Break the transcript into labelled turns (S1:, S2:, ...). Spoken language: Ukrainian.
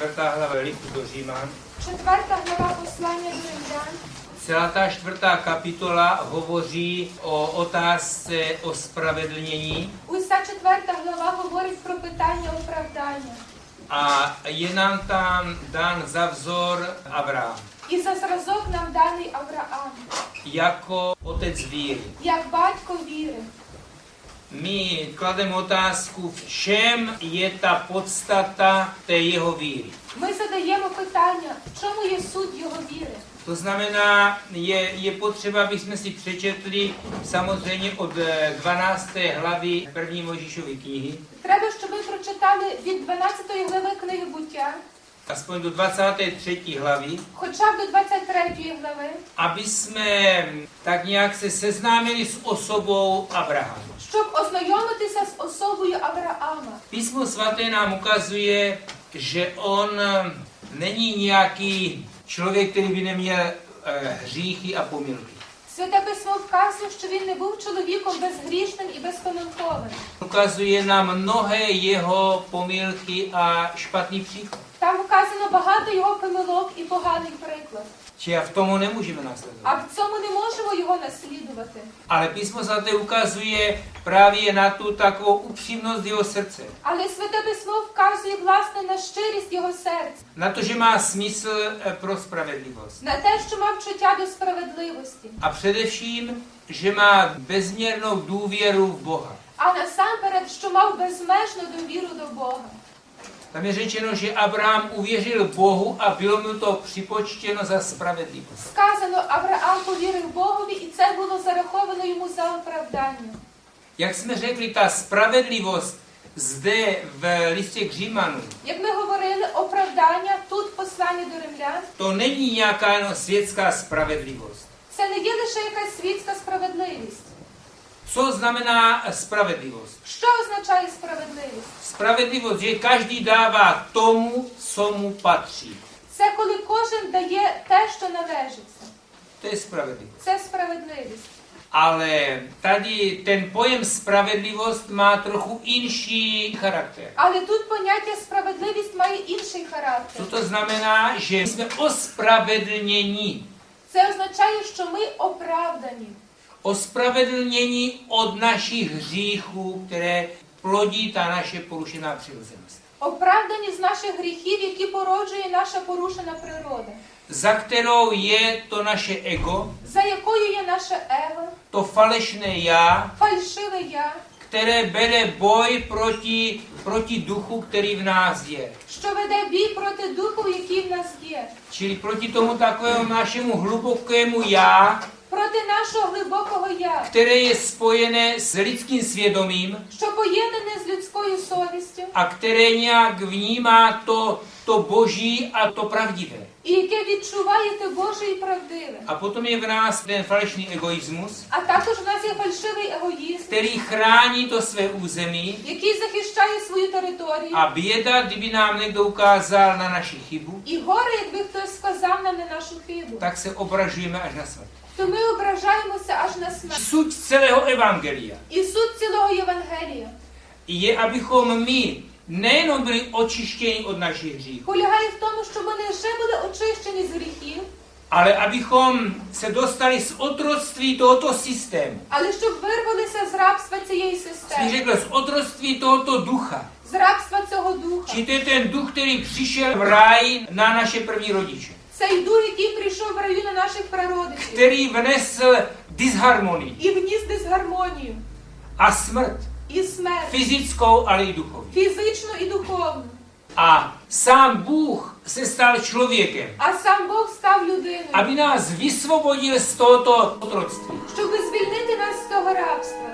S1: čtvrtá hlava listu do Říman.
S2: Четверта глава послання до римлян.
S1: Celá ta čtvrtá kapitola hovoří o otázce ospravedlnění
S2: Уся четверта глава говорить про питання оправдання.
S1: a je nám tam dán za vzor Abraham
S2: І за зразок нам даний Авраам,
S1: jako otec víry.
S2: як батько віри.
S1: My klademe otázku, v čem je ta podstata té jeho víry.
S2: Ми задаємо питання, в чому є суть його віри.
S1: To znamená, je, je potřeba, aby jsme si přečetli samozřejmě od eh, 12. hlavy první Možíšovy knihy,
S2: Треба, щоб ми прочитали від 12 глави книги буття,
S1: aspoň do 23. hlavy,
S2: хоча б до 23 глави,
S1: aby jsme tak nějak se seznámili s osobou Abrahama.
S2: Щоб ознайомитися з особою Авраама.
S1: Písmo svaté nám ukazuje, že on není nějaký člověk, který by neměl eh, hříchy a pomilky.
S2: Святе письмо вказує, що він не був чоловіком безгрішним і безпомилковим.
S1: Ukazuje nám mnohé jeho pomilky a špatný příklad.
S2: Там вказано багато його помилок і поганий приклад.
S1: Či a v tomu nemůžeme
S2: А в цьому не можемо його наслідувати.
S1: Ale písmo svaté ukazuje právě na tu takovou upřímnost jeho srdce.
S2: Але святе письмо вказує власне на щирість його серця,
S1: Na to, že má smysl eh, pro spravedlivost.
S2: на те, що мав чуття до справедливості,
S1: A především, že má bezměrnou důvěru v Boha.
S2: а насамперед, що мав безмежну довіру до Бога.
S1: Tam je řečeno, že Abraham uvěřil Bohu a bylo mu to připočtěno za spravedlivost.
S2: Сказано, Авраам повірив Богові, і це було зараховано йому за оправдання.
S1: Jak jsme řekli, ta spravedlivost zde v listě k Římanům,
S2: Як ми говорили, оправдання тут в посланні до римлян,
S1: to není nějaká jenom světská spravedlivost.
S2: це не є лише якась світська справедливість.
S1: Co znamená spravedlivost?
S2: Що означає справедливість?
S1: Spravedlivost, že každý dává tomu, co mu patří.
S2: Це коли кожен дає те, що належиться.
S1: To je spravedlivost.
S2: Це справедливість.
S1: Ale tady ten pojem spravedlivost má trochu inší charakter.
S2: Але тут поняття справедливість має інший характер.
S1: Co to znamená, že jsme ospravedlněni.
S2: Це означає, що ми оправдані.
S1: Ospravedlněni od našich hříchů, které plodí ta naše porušená přirozenost.
S2: Оправдані з наших гріхів, які породжує наша порушена природа,
S1: Za kterou je to naše ego,
S2: за якою є наше его,
S1: to falešné já,
S2: фальшиве я,
S1: které bere boj proti, proti duchu, který v nás je.
S2: що веде бій проти духу, який в нас є,
S1: Čili proti tomu takovému našemu hlubokému já,
S2: нашого глибокого я,
S1: které je spojené s lidským svědomím
S2: що поєднане з людською совістю,
S1: a které nějak vnímá to, to boží a to pravdivé.
S2: і яке відчуває те Боже і правдиве.
S1: A potom je v nás ten falešný egoismus,
S2: А також в нас є фальшивий егоїзм,
S1: který chrání to své území
S2: який захищає свою територію.
S1: a běda, kdyby nám někdo ukázal na naši chybu,
S2: І горе, якби хтось сказав нам на нашу хибу,
S1: tak se obražujeme až na smrt.
S2: То ми ображаємося аж на смерть.
S1: Suď celého evangelia
S2: І суть цілого Євангелія
S1: je, abychom my nejenom byli očištěni od našich hříchů,
S2: полягає в тому, щоб вони лише були очищені з гріхів,
S1: ale abychom se dostali z otroctví tohoto systému.
S2: але щоб вирвалися з рабства цієї
S1: Jsi řekl, z otroctví tohoto ducha.
S2: з рабства цього духа.
S1: Či to je ten duch, který přišel v ráj na naše první rodiče.
S2: Цей дух, який прийшов в раю наших прародичів
S1: Který vnesl disharmonii
S2: і вніс дисгармонію,
S1: a smrt.
S2: і смерть,
S1: Fyzickou, ale i duchovní.
S2: фізичну і духовну.
S1: A sám Bůh se stal člověkem,
S2: А сам Бог став людиною,
S1: aby nás vysvobodil z tohoto otroctví.
S2: щоб звільнити нас з цього рабства.